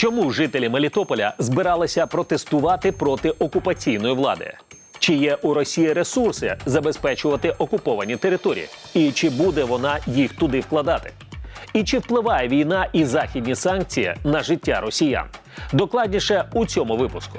Чому жителі Мелітополя збиралися протестувати проти окупаційної влади? Чи є у Росії ресурси забезпечувати окуповані території? І чи буде вона їх туди вкладати? І чи впливає війна і західні санкції на життя росіян? Докладніше у цьому випуску.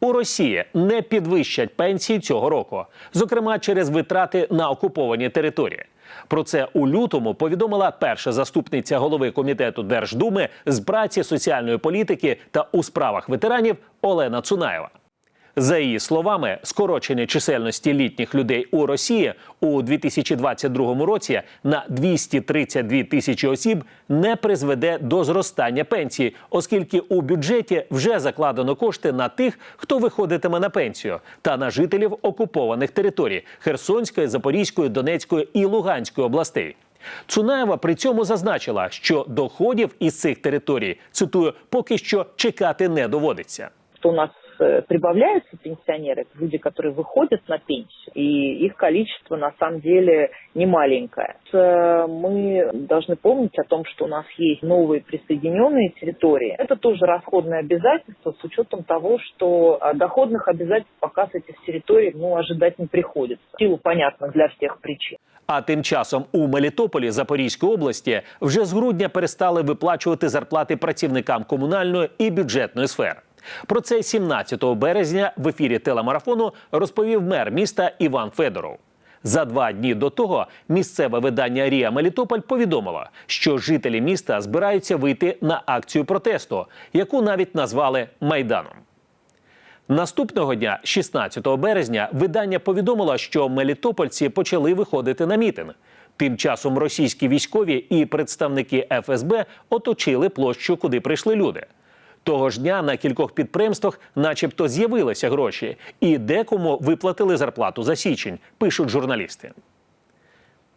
У Росії не підвищать пенсії цього року, зокрема через витрати на окуповані території. Про це у лютому повідомила перша заступниця голови комітету Держдуми з праці соціальної політики та у справах ветеранів Олена Цунаєва. За її словами, скорочення чисельності літніх людей у Росії у 2022 році на 232 тисячі осіб не призведе до зростання пенсії, оскільки у бюджеті вже закладено кошти на тих, хто виходитиме на пенсію, та на жителів окупованих територій Херсонської, Запорізької, Донецької і Луганської областей. Цунаєва при цьому зазначила, що доходів із цих територій цитую поки що чекати не доводиться. у нас прибавляются пенсионеры, это люди, которые выходят на пенсию, и их количество на самом деле не маленькое. Э, Мы должны помнить о том, что у нас есть новые присоединенные территории. Это тоже расходное обязательство с учетом того, что э, доходных обязательств пока с этих территорий ну, ожидать не приходится. В силу, понятно, для всех причин. А тим часом у Мелітополі Запорізької області вже з грудня перестали виплачувати зарплати працівникам комунальної і бюджетної сфер. Про це 17 березня в ефірі телемарафону розповів мер міста Іван Федоров. За два дні до того місцеве видання Рія Мелітополь повідомило, що жителі міста збираються вийти на акцію протесту, яку навіть назвали майданом. Наступного дня, 16 березня, видання повідомило, що мелітопольці почали виходити на мітинг. Тим часом російські військові і представники ФСБ оточили площу, куди прийшли люди. Того ж дня на кількох підприємствах, начебто, з'явилися гроші, і декому виплатили зарплату за січень, пишуть журналісти.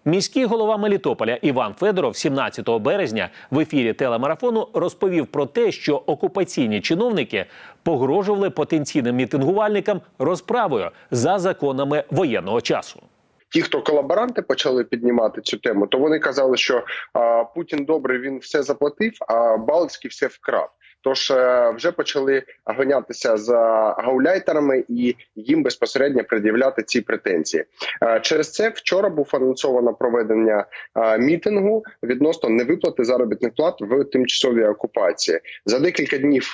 Міський голова Мелітополя Іван Федоров 17 березня в ефірі телемарафону розповів про те, що окупаційні чиновники погрожували потенційним мітингувальникам розправою за законами воєнного часу. ті, хто колаборанти почали піднімати цю тему, то вони казали, що а, Путін добрий, він все заплатив, а Балицький все вкрав. Тож е, вже почали гонятися за гауляйтерами і їм безпосередньо пред'являти ці претензії. Е, Через це вчора був анонсовано проведення е, мітингу відносно невиплати заробітних плат в тимчасовій окупації. За декілька днів,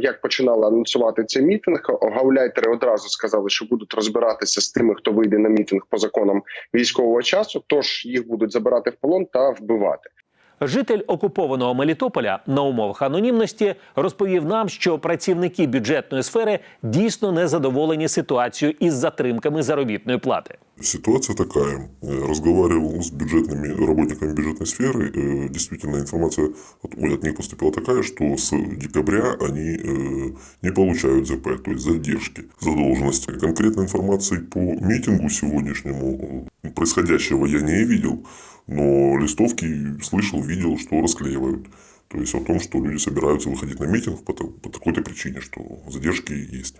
як починали анонсувати цей мітинг, гауляйтери одразу сказали, що будуть розбиратися з тими, хто вийде на мітинг по законам військового часу. Тож їх будуть забирати в полон та вбивати. Житель окупованого Мелітополя на умовах анонімності розповів нам, що працівники бюджетної сфери дійсно не задоволені ситуацією із затримками заробітної плати. Ситуация такая. Э, Разговаривал с бюджетными работниками бюджетной сферы. Э, Действительно, информация от, ой, от них поступила такая, что с декабря они э, не получают ЗП, то есть задержки задолженности. Конкретной информации по митингу сегодняшнему э, происходящего я не видел, но листовки слышал, видел, что расклеивают. То есть о том, что люди собираются выходить на митинг по, та- по такой-то причине, что задержки есть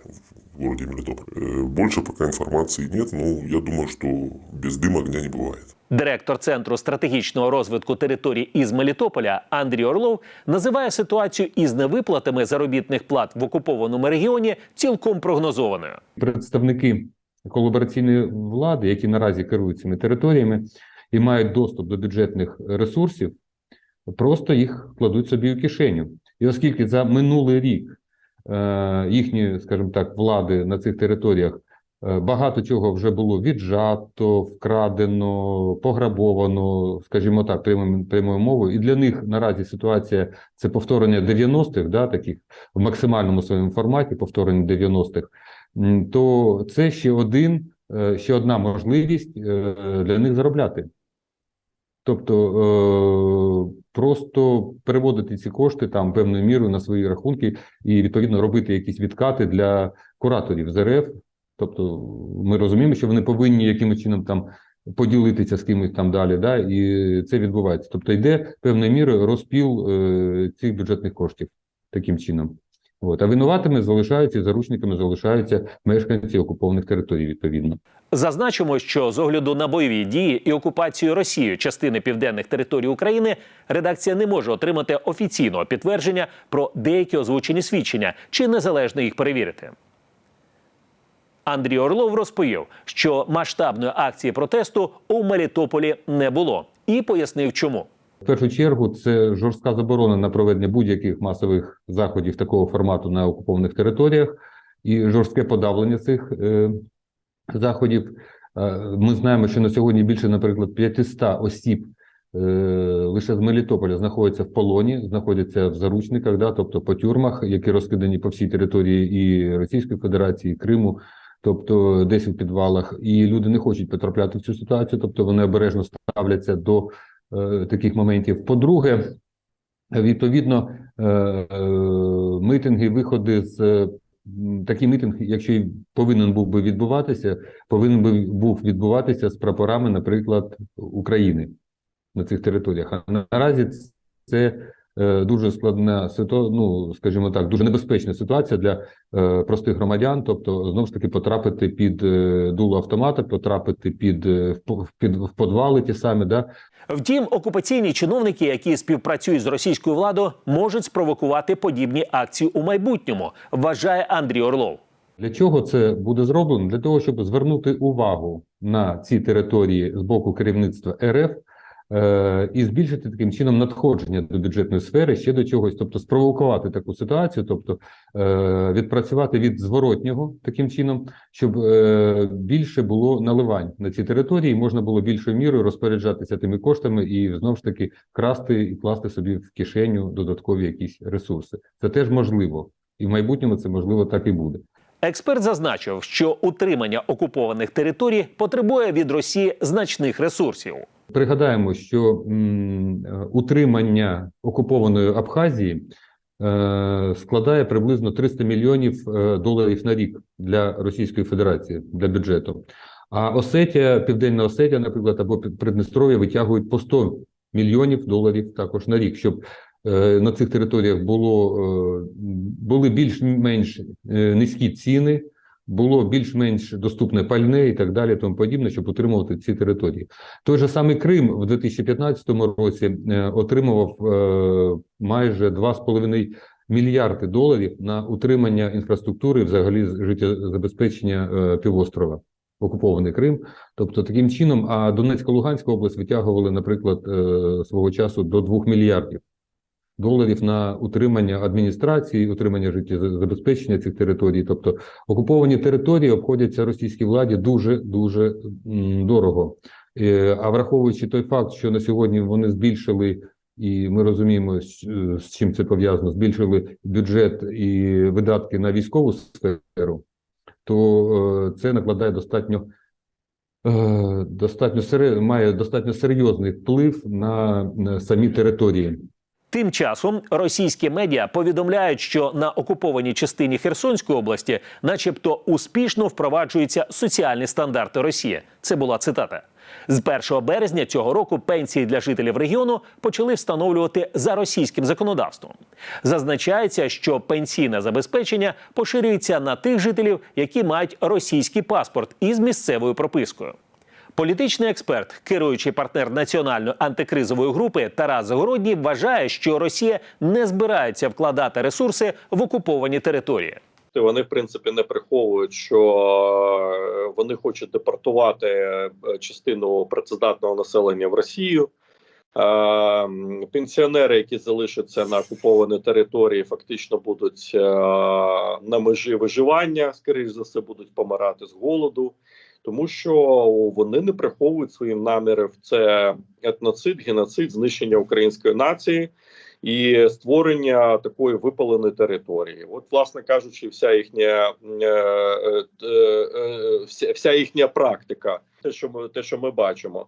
в городе Мелитополь. Э, Больше пока информации нет, но я думаю, что без дыма огня не бывает. Директор центру стратегічного розвитку територій із Мелітополя Андрій Орлов називає ситуацію із невиплатами заробітних плат в окупованому регіоні цілком прогнозованою. представники колабораційної влади, які наразі керують цими територіями і мають доступ до бюджетних ресурсів, просто їх кладуть собі у кишеню. І оскільки за минулий рік е, їхні, скажімо так, влади на цих територіях е, багато чого вже було віджато, вкрадено, пограбовано, скажімо так, прямою, прямою мовою, і для них наразі ситуація це повторення 90-х, да, таких в максимальному своєму форматі, повторення 90-х, то це ще один, е, ще одна можливість для них заробляти. Тобто е, просто переводити ці кошти там певною мірою на свої рахунки і відповідно робити якісь відкати для кураторів з РФ Тобто ми розуміємо, що вони повинні якимось чином там поділитися з кимось там далі, да, і це відбувається. Тобто йде певною мірою розпіл е, цих бюджетних коштів таким чином. От. А винуватими залишаються, заручниками залишаються мешканці окупованих територій, відповідно. Зазначимо, що з огляду на бойові дії і окупацію Росією частини південних територій України редакція не може отримати офіційного підтвердження про деякі озвучені свідчення чи незалежно їх перевірити. Андрій Орлов розповів, що масштабної акції протесту у Мелітополі не було, і пояснив, чому. В першу чергу це жорстка заборона на проведення будь-яких масових заходів такого формату на окупованих територіях і жорстке подавлення цих е, заходів. Е, Ми знаємо, що на сьогодні більше, наприклад, 500 осіб е, лише з Мелітополя знаходяться в полоні, знаходяться в заручниках, да, тобто по тюрмах, які розкидані по всій території і Російської Федерації, і Криму, тобто десь у підвалах. І люди не хочуть потрапляти в цю ситуацію, тобто вони обережно ставляться до таких моментів. По-друге, відповідно, е, е, митинги, виходи з е, такий митинг, якщо й повинен був би відбуватися, повинен би був відбуватися з прапорами, наприклад, України на цих територіях. А наразі це е, дуже складна ситуація, ну скажімо так, дуже небезпечна ситуація для е, простих громадян. Тобто, знову ж таки, потрапити під е, дуло автомата, потрапити під, е, в, під в подвали ті самі, да, Втім, окупаційні чиновники, які співпрацюють з російською владою, можуть спровокувати подібні акції у майбутньому, вважає Андрій Орлов. Для чого це буде зроблено? Для того, щоб звернути увагу на ці території з боку керівництва РФ е, і збільшити таким чином надходження до бюджетної сфери ще до чогось, тобто спровокувати таку ситуацію, тобто е, відпрацювати від зворотнього таким чином, щоб е, більше було наливань на ці території, можна було більшою мірою розпоряджатися тими коштами і знову ж таки красти і класти собі в кишеню додаткові якісь ресурси. Це теж можливо, і в майбутньому це можливо так і буде. Експерт зазначив, що утримання окупованих територій потребує від Росії значних ресурсів. Пригадаємо, що е, утримання окупованої Абхазії е, складає приблизно 300 мільйонів е, доларів на рік для Російської Федерації для бюджету. А Осетія, Південна Осетія, наприклад, або Придністров'я витягують по 100 мільйонів доларів також на рік, щоб на цих територіях було були більш-менш низькі ціни, було більш-менш доступне пальне і так далі, тому подібне, щоб утримувати ці території. Той же самий Крим в 2015 році е, отримував е, майже 2,5 мільярди доларів на утримання інфраструктури, взагалі життєзабезпечення е, півострова, окупований Крим. Тобто таким чином, а Донецька Луганська область витягували, наприклад, свого часу до 2 мільярдів доларів на утримання адміністрації, утримання життєзабезпечення цих територій. Тобто окуповані території обходяться російській владі дуже дуже дорого. Е, А враховуючи той факт, що на сьогодні вони збільшили, і ми розуміємо, з чим це пов'язано, збільшили бюджет і видатки на військову сферу, то е, це накладає достатньо. е, Достатньо має достатньо серйозний вплив на самі території. Тим часом російські медіа повідомляють, що на окупованій частині Херсонської області, начебто, успішно впроваджуються соціальні стандарти Росії. Це була цитата. З 1 березня цього року пенсії для жителів регіону почали встановлювати за російським законодавством. Зазначається, що пенсійне забезпечення поширюється на тих жителів, які мають російський паспорт із місцевою пропискою. Політичний експерт, керуючий партнер національної антикризової групи Тарас Загородній вважає, що Росія не збирається вкладати ресурси в окуповані території. Вони в принципі не приховують, що е, вони хочуть депортувати е, частину працездатного населення в Росію. Е, Пенсіонери, які залишаться на окупованій території, фактично будуть на межі виживання, скоріш за все, будуть помирати з голоду, тому що вони не приховують своїм намірів. Це етноцид, геноцид, знищення української нації і створення такої випаленої території. От, власне кажучи, вся їхня е, е, е, вся, їхня практика, те, що ми те, що ми бачимо.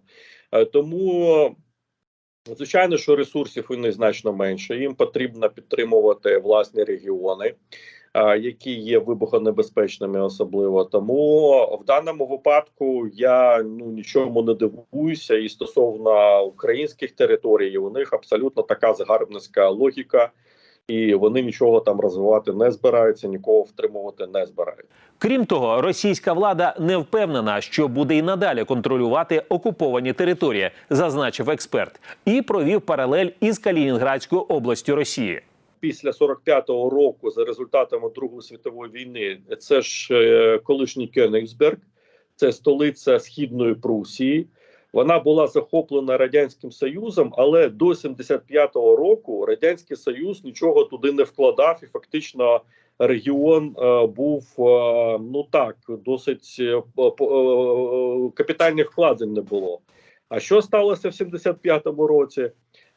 Тому. Звичайно, що ресурсів у них значно менше. Їм потрібно підтримувати власні регіони. А, які є вибухонебезпечними, особливо тому в даному випадку я ну нічому не дивуюся, і стосовно українських територій, у них абсолютно така загарбницька логіка, і вони нічого там розвивати не збираються, нікого втримувати не збираються. Крім того, російська влада не впевнена, що буде і надалі контролювати окуповані території, зазначив експерт, і провів паралель із Калінінградською областю Росії. Після 45-го року, за результатами Другої світової війни, це ж е, колишній Кёнігсберг, це столиця східної Прусії. Вона була захоплена радянським союзом, але до 75-го року радянський союз нічого туди не вкладав, і фактично регіон е, був е, ну так досить е, капітальних вкладень не було. А що сталося в 75-му році?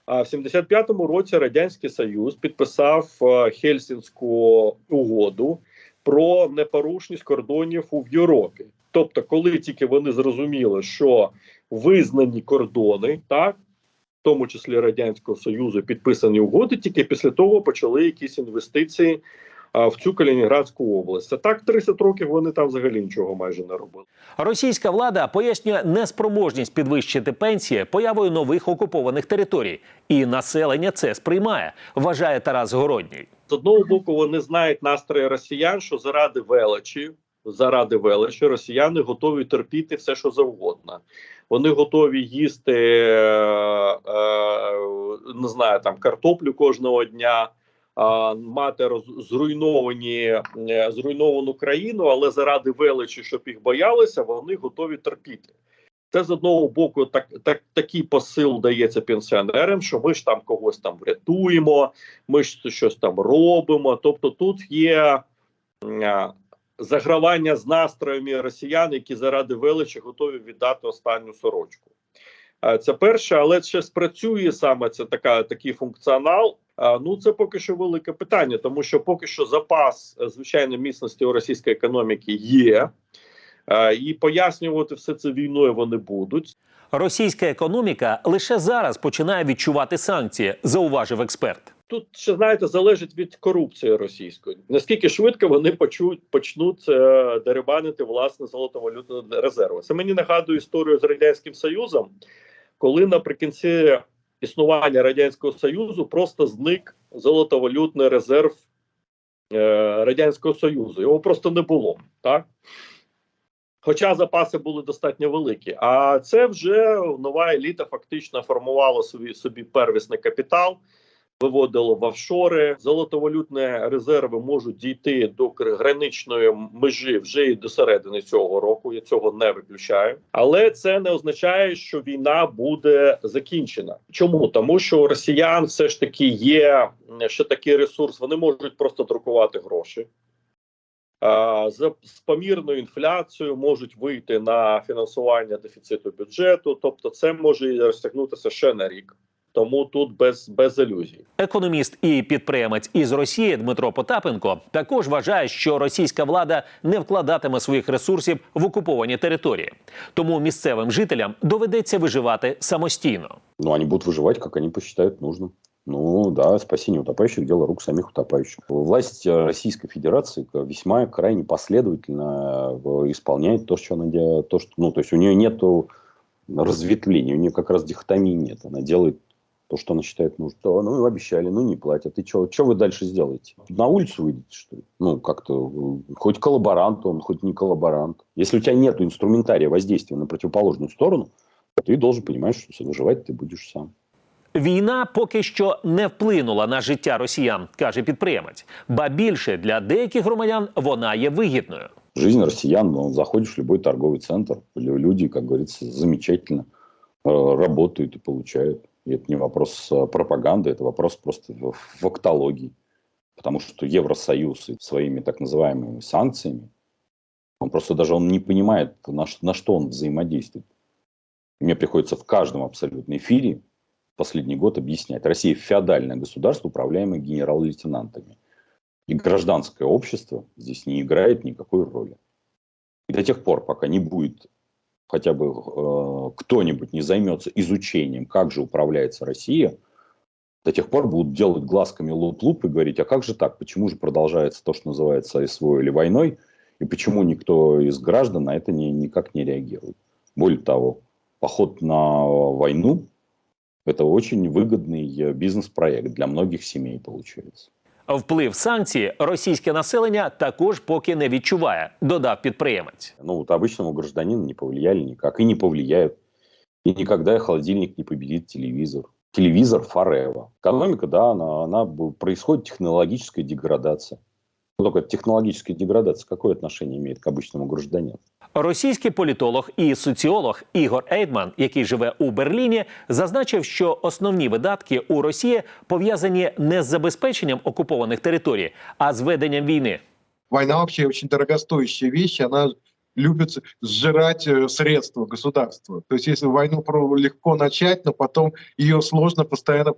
А в 75-му році радянський союз підписав е, Хельсінську угоду про непорушність кордонів у Європі. Тобто, коли тільки вони зрозуміли, що визнані кордони, так в тому числі радянського союзу, підписані угоди, тільки після того почали якісь інвестиції в цю Калінінградську область. А так 30 років вони там взагалі нічого майже не робили. Російська влада пояснює неспроможність підвищити пенсії появою нових окупованих територій, і населення це сприймає, вважає Тарас Городній. з одного боку вони знають настрої росіян, що заради величі, заради величі, росіяни готові терпіти все, що завгодно. Вони готові їсти е, е, не знаю, там картоплю кожного дня. Мати роз, зруйновані е, зруйновану країну, але заради величі, щоб їх боялися, вони готові терпіти. Це з одного боку, так, так такий посил дається пенсіонерам, що ми ж там когось там врятуємо, ми ж щось там робимо. Тобто, тут є загравання з настроями росіян, які заради величі готові віддати останню сорочку. Е, Це перше, але ще спрацює саме це така такий функціонал. Ну це поки що велике питання, тому що поки що запас е, звичайно міцності у російської економіки є, і пояснювати все це війною вони будуть. Російська економіка лише зараз починає відчувати санкції, зауважив експерт. Тут ще знаєте, залежить від корупції російської. Наскільки швидко вони почуть почнуть е, дерибанити власне золотовалютні резерви. Це мені нагадує історію з радянським союзом, коли наприкінці існування радянського союзу просто зник золотовалютний резерв е, радянського союзу. Його просто не було так. Хоча запаси були достатньо великі, а це вже нова еліта фактично формувала собі собі первісний капітал, виводило в офшори. Золотовалютні резерви можуть дійти до граничної межі вже і до середини цього року. Я цього не виключаю, але це не означає, що війна буде закінчена. Чому тому, що у росіян все ж таки є ще такий ресурс, вони можуть просто друкувати гроші. З, з помірною інфляцією можуть вийти на фінансування дефіциту бюджету, тобто це може розтягнутися ще на рік. Тому тут без, без ілюзій. Економіст і підприємець із Росії Дмитро Потапенко також вважає, що російська влада не вкладатиме своїх ресурсів в окуповані території. Тому місцевим жителям доведеться виживати самостійно. Ну, они будут выживать, как они посчитают нужным. Ну да, спасение утопающих – дело рук самих утопающих. Власть э, Российской Федерации э, весьма крайне последовательно э, исполняет то, что она делает. То, что, ну, то есть у нее нет разветвлений, у нее как раз дихотомии нет. Она делает то, что она считает нужным. Да, ну, обещали, ну, не платят. И что, что вы дальше сделаете? На улицу выйдете, что ли? Ну, как-то, э, хоть коллаборант он, хоть не коллаборант. Если у тебя нет инструментария воздействия на противоположную сторону, ты должен понимать, что выживать ты будешь сам. Війна поки що не вплинула на життя росіян, каже підприємець. Ба більше для деяких громадян вона є вигідною. Жизнь россиян, ну, заходишь в любой торговый центр, лю- люди, как говорится, замечательно э, работают и получают. И это не вопрос э, пропаганды, это вопрос просто фактологии. Потому что Евросоюз и своими так называемыми санкциями, он просто даже он не понимает, на, на что он взаимодействует. И Мне приходится в каждом абсолютно эфире последний год объяснять. Россия феодальное государство, управляемое генерал-лейтенантами. И гражданское общество здесь не играет никакой роли. И до тех пор, пока не будет хотя бы э, кто-нибудь не займется изучением, как же управляется Россия, До тех пор будут делать глазками луп-луп и говорить, а как же так, почему же продолжается то, что называется СВО или войной, и почему никто из граждан на это не, никак не реагирует. Более того, поход на войну – это очень выгодный э, бизнес-проект для многих семей получается. Вплив санкцій російське населення також поки не відчуває, додав підприємець. Ну, вот обычному гражданину не повлияли никак и не повлияют. И никогда холодильник не победит телевизор. Телевизор forever. Экономика, да, она, она б- происходит технологическая деградация. Но только технологическая деградация какое отношение имеет к обычному гражданину? Російський політолог і соціолог Ігор Ейдман, який живе у Берліні, зазначив, що основні видатки у Росії пов'язані не з забезпеченням окупованих територій, а з веденням війни. война вообще очень дорогостоящая вещь, она любит сжирать э, средства государства. То есть если легко начать, но потом ее сложно постоянно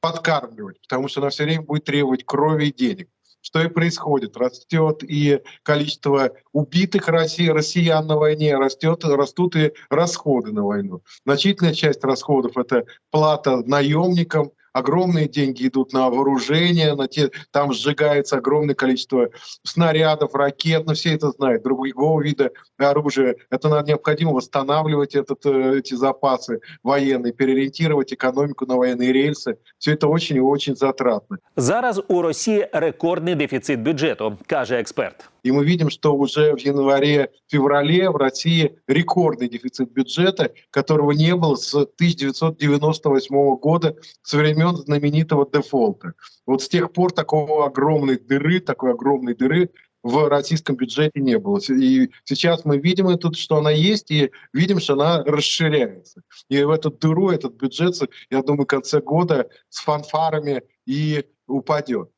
подкармливать, потому что она все время будет требовать крови и денег. Что и происходит. Растет и количество убитых России, россиян на войне, растет, растут и расходы на войну. Значительная часть расходов – это плата наемникам, огромные деньги идут на вооружение, на те, там сжигается огромное количество снарядов, ракет, но все это знают, другого вида оружия. Это надо необходимо восстанавливать этот, э, эти запасы военные, переориентировать экономику на военные рельсы. Все это очень и очень затратно. Зараз у Росії рекордний дефіцит бюджету, каже експерт. И мы видим, что уже в январе-феврале в России рекордный дефицит бюджета, которого не было с 1998 года, с времен знаменитого дефолта. Вот с тех пор такого огромной дыры, такой огромной дыры в российском бюджете не было. И сейчас мы видим, эту, что она есть, и видим, что она расширяется. И в эту дыру этот бюджет, я думаю, в конце года с фанфарами и упадет.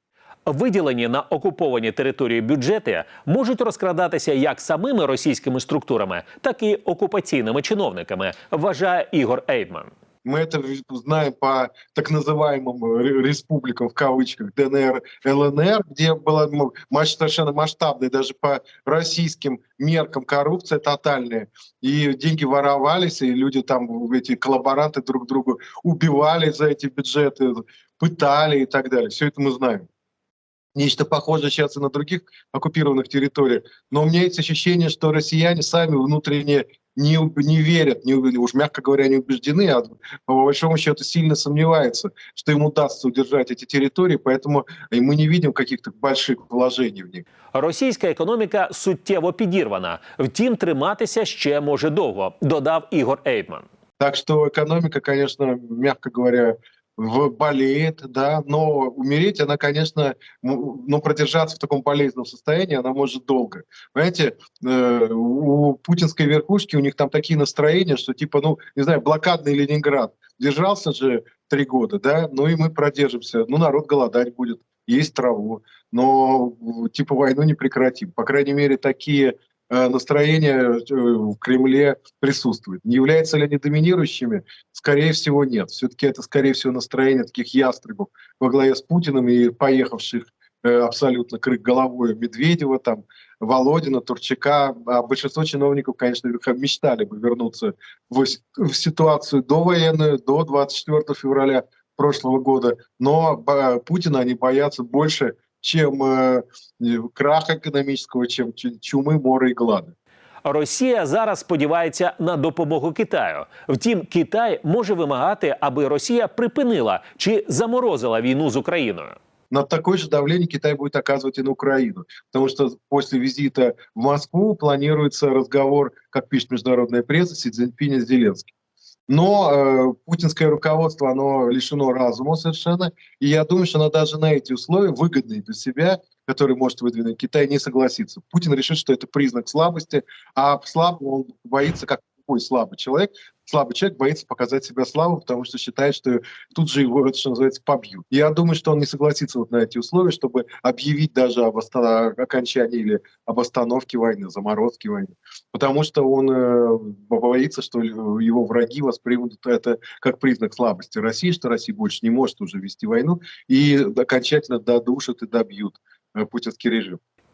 Виділені на окуповані території бюджети можуть розкрадатися як самими російськими структурами, так і окупаційними чиновниками, вважає Ігор Ейдман. Мы это знаем по так называемым ре- республикам в кавычках ДНР, ЛНР, где была м- маш- совершенно масштабная, даже по российским меркам коррупция тотальная. И деньги воровались, и люди там, эти коллаборанты друг друга убивали за эти бюджеты, пытали и так далее. Все это мы знаем. Нечто похожее сейчас и на других оккупированных территориях. Но у меня есть ощущение, что россияне сами внутренне не, уб- не верят, не, уб- уж мягко говоря, не убеждены, а по большому счету сильно сомневаются, что им удастся удержать эти территории, поэтому и мы не видим каких-то больших вложений в них. Російська економіка суттєво підірвана. Втім, триматися ще може довго, додав Ігор Ейдман. Так что экономика, конечно, мягко говоря, в- болеет, да, но умереть она, конечно, но продержаться в таком болезненном состоянии она может долго. Понимаете, э, у путинской верхушки у них там такие настроения, что типа, ну, не знаю, блокадный Ленинград держался же три года, да, ну и мы продержимся, ну народ голодать будет, есть траву, но типа войну не прекратим. По крайней мере, такие настроения э, в Кремле присутствуют. Не являются ли они доминирующими? Скорее всего, нет. Все-таки это, скорее всего, настроение таких ястребов во главе с Путиным и поехавших э, абсолютно крык головой Медведева, там, Володина, Турчака. А большинство чиновников, конечно, мечтали бы вернуться в, ситуацию довоенную, до 24 февраля прошлого года. Но Путина они боятся больше, чем э, э, краха экономического, чем чу- чумы, мора и глада. Росія зараз сподівається на допомогу Китаю. Втім, Китай може вимагати, аби Росія припинила чи заморозила війну з Україною. на такое же давление Китай будет оказывать и на Украину. Потому что после визита в Москву планируется разговор, как пишет международная пресса, Си Цзиньпиня с Зеленским. Но э, путинское руководство, оно лишено разума совершенно. И я думаю, что оно даже на эти условия, выгодные для себя, которые может выдвинуть Китай, не согласится. Путин решит, что это признак слабости, а слаб он боится, как любой слабый человек, слабый человек боится показать себя слабым, потому что считает, что тут же его, что называется, побьют. Я думаю, что он не согласится вот на эти условия, чтобы объявить даже об окончании или об остановке войны, заморозке войны. Потому что он э, боится, что его враги воспримут это как признак слабости России, что Россия больше не может уже вести войну и окончательно додушат и добьют э, путинский режим.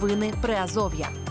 Новини Приазов'я.